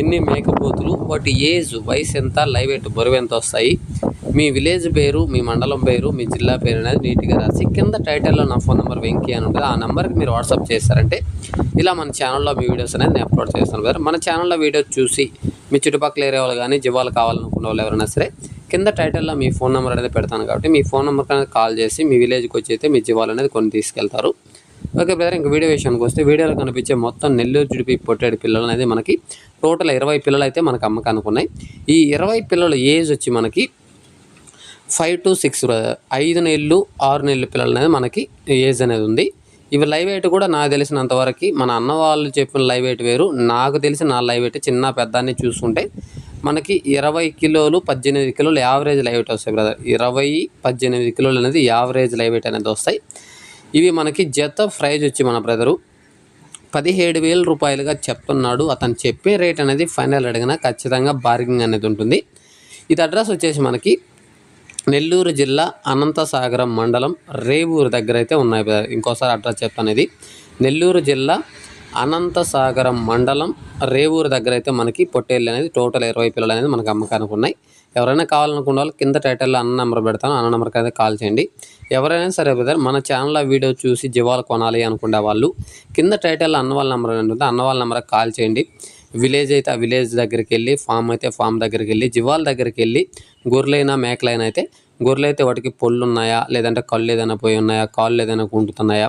ఎన్ని మేకపోతులు వాటి ఏజ్ వయసు ఎంత లైవ్ ఎట్ బరువు ఎంత వస్తాయి మీ విలేజ్ పేరు మీ మండలం పేరు మీ జిల్లా పేరు అనేది నీట్గా రాసి కింద టైటిల్లో నా ఫోన్ నెంబర్ వెంకీ అని ఉంటుంది. ఆ నెంబర్కి మీరు వాట్సాప్ చేస్తారంటే ఇలా మన ఛానల్లో మీ వీడియోస్ అనేది నేను అప్లోడ్ చేస్తాను బ్రదర్ మన ఛానల్లో వీడియో చూసి మీ చుట్టుపక్కల ఏరే వాళ్ళు కానీ జివాలు కావాలనుకున్న వాళ్ళు ఎవరైనా సరే కింద టైటిల్లో మీ ఫోన్ నెంబర్ అనేది పెడతాను కాబట్టి మీ ఫోన్ నెంబర్కి అనేది కాల్ చేసి మీ విలేజ్కి వచ్చి అయితే మీ జీవాలు అనేది కొన్ని తీసుకెళ్తారు. ఓకే బ్రదర్ ఇంకా వీడియో విషయానికి వస్తే వీడియోలో కనిపించే మొత్తం నెల్లూరు జుడిపి పొట్టేడు పిల్లలు అనేది మనకి టోటల్ ఇరవై పిల్లలు అయితే మనకు అమ్మకానికి ఉన్నాయి. ఈ ఇరవై పిల్లల ఏజ్ వచ్చి మనకి ఫైవ్ టు సిక్స్ ఐదు నెలలు ఆరు నెలల పిల్లలు అనేది మనకి ఏజ్ అనేది ఉంది. ఇవి లైవ్ వెయిట్ కూడా నాకు తెలిసినంత వరకు మన అన్న వాళ్ళు చెప్పిన లైవ్ వెయిట్ వేరు. నాకు తెలిసి నా లైవ్ వెయిట్ చిన్న పెద్దాన్ని చూసుకుంటే మనకి ఇరవై కిలోలు పద్దెనిమిది కిలోలు యావరేజ్ లైవ్ వెయిట్ వస్తాయి బ్రదర్. ఇరవై పద్దెనిమిది కిలోలు అనేది యావరేజ్ లైవ్ వెయిట్ అనేది వస్తాయి. ఇవి మనకి జత ప్రైజ్ వచ్చి మన బ్రదరు. పదిహేడు వేల రూపాయలుగా చెప్తున్నాడు. అతను చెప్పే రేట్ అనేది ఫైనల్ అడిగినా ఖచ్చితంగా బార్గింగ్ అనేది ఉంటుంది. ఇది అడ్రస్ వచ్చేసి మనకి నెల్లూరు జిల్లా అనంతసాగరం మండలం రేవూరు దగ్గర అయితే ఉన్నాయి బ్రదర్. ఇంకోసారి అడ్రస్ చెప్తాను ఇది. నెల్లూరు జిల్లా అనంతసాగరం మండలం రేవూరు దగ్గర అయితే మనకి పొట్టేళ్ళు అనేది టోటల్ ఇరవై పిల్లలు అనేది మనకి అమ్మకానికి ఉన్నాయి. ఎవరైనా కావాలనుకున్న వాళ్ళు కింద టైటిల్లో అన్న నెంబర్ పెడతాను అన్న నెంబర్కి అయితే కాల్ చేయండి. ఎవరైనా సరే బ్రదర్ మన ఛానల్లో వీడియో చూసి జీవాలు కొనాలి అనుకునే వాళ్ళు కింద టైటిల్లో అన్న వాళ్ళ నెంబర్ ఉంటుంది అన్న వాళ్ళ నెంబర్కి కాల్ చేయండి. విలేజ్ అయితే ఆ విలేజ్ దగ్గరికి వెళ్ళి ఫామ్ అయితే ఫామ్ దగ్గరికి వెళ్ళి జీవాల దగ్గరికి వెళ్ళి గొర్రెలైనా మేకలైనా అయితే గొర్రెలు అయితే వాటికి పొళ్ళు ఉన్నాయా లేదంటే కళ్ళు ఏదైనా పోయి ఉన్నాయా కాళ్ళు ఏదైనా కుంటుతున్నాయా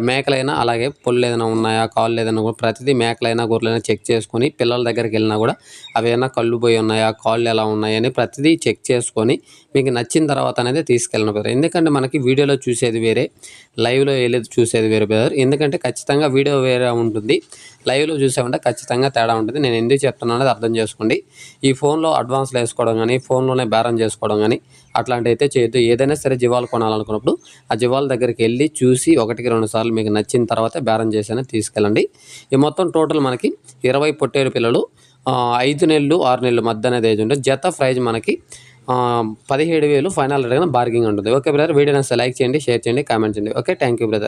మేకలైనా అలాగే పొల్లు ఏదైనా ఉన్నాయా కాళ్ళు ఏదైనా కూడా ప్రతిదీ మేకలైనా గొర్రెలైనా చెక్ చేసుకొని పిల్లల దగ్గరికి వెళ్ళినా కూడా అవి ఏమైనా కళ్ళు పోయి ఉన్నాయా కాళ్ళు ఎలా ఉన్నాయని ప్రతిదీ చెక్ చేసుకొని మీకు నచ్చిన తర్వాత అనేది తీసుకెళ్ళిన బ్రదర్ ఎందుకంటే మనకి వీడియోలో చూసేది వేరే లైవ్లో వెళ్ళేది చూసేది వేరే బ్రదర్ ఎందుకంటే ఖచ్చితంగా వీడియో వేరే ఉంటుంది. లైవ్లో చూసామంటే ఖచ్చితంగా తేడా ఉంటుంది. నేను ఎందుకు చెప్తున్నాను అనేది అర్థం చేసుకోండి. ఈ ఫోన్లో అడ్వాన్స్లో వేసుకోవడం కానీ ఫోన్లోనే బేరం చేసుకోవడం కానీ అట్లాంటివి అయితే చేయొద్దు. ఏదైనా సరే జీవాలు కొనాలనుకున్నప్పుడు ఆ జీవాల దగ్గరికి వెళ్ళి చూసి ఒకటికి రెండు సార్లు మీకు నచ్చిన తర్వాత బేరం చేసి తీసుకెళ్ళండి. ఈ మొత్తం టోటల్ మనకి ఇరవై పొట్టేరు పిల్లలు ఐదు నెలలు ఆరు నెలలు మధ్య అనేది ఏజ్ ఉంటుంది. జత ప్రైజ్ మనకి పదిహేడు వేలు ఫైనల్ అడిగిన బార్గింగ్ ఉంటుంది. ఓకే బ్రదర్ వీడియో నచ్చితే లైక్ చేయండి షేర్ చేయండి కామెంట్ చేయండి. Okay thank you brother.